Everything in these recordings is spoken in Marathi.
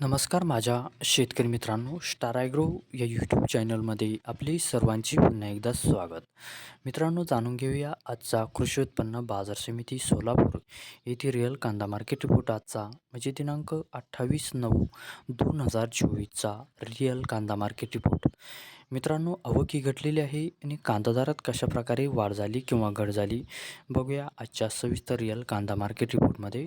नमस्कार माझ्या शेतकरी मित्रांनो स्टार ॲग्रो या यूट्यूब चॅनलमध्ये आपली सर्वांची पुन्हा एकदा स्वागत. मित्रांनो जाणून घेऊया आजचा कृषी उत्पन्न बाजार समिती सोलापूर येथे रिअल कांदा मार्केट रिपोर्ट आजचा म्हणजे दिनांक अठ्ठावीस नऊ दोन हजार चोवीसचा रिअल कांदा मार्केट रिपोर्ट मित्रांनो आवकी घटलेली आहे आणि कांदा दरात कशाप्रकारे वाढ झाली किंवा घट झाली बघूया आजच्या सविस्तर रिअल कांदा मार्केट रिपोर्टमध्ये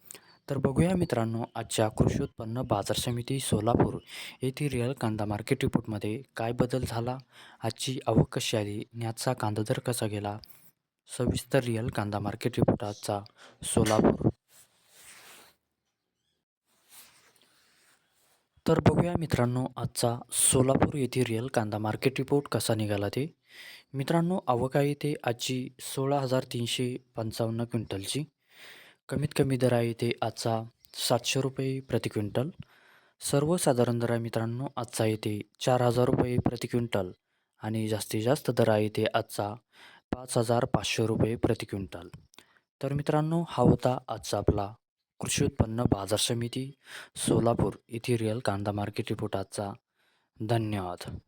तर बघूया मित्रांनो आजच्या कृषी उत्पन्न बाजार समिती सोलापूर येथे रिअल कांदा मार्केट रिपोर्टमध्ये काय बदल झाला? आजची आवक कशी आली? आणि आजचा कांदा दर कसा गेला? सविस्तर रिअल कांदा मार्केट रिपोर्ट आजचा सोलापूर. तर बघूया मित्रांनो आजचा सोलापूर येथे रिअल कांदा मार्केट रिपोर्ट कसा निघाला ते? मित्रांनो आवक आहे ते आजची सोळा हजार तीनशे पंचावन्न क्विंटलची. कमीत कमी दर आहे ते आजचा सातशे रुपये प्रति क्विंटल. सर्वसाधारण दर आहे मित्रांनो आजचा येते चार हजार रुपये प्रति क्विंटल आणि जास्तीत जास्त दर आहे ते आजचा पाच हजार पाचशे रुपये प्रति क्विंटल. तर मित्रांनो हा होता आजचा आपला कृषी उत्पन्न बाजार समिती सोलापूर इथे रिअल कांदा मार्केट रिपोर्ट आजचा. धन्यवाद.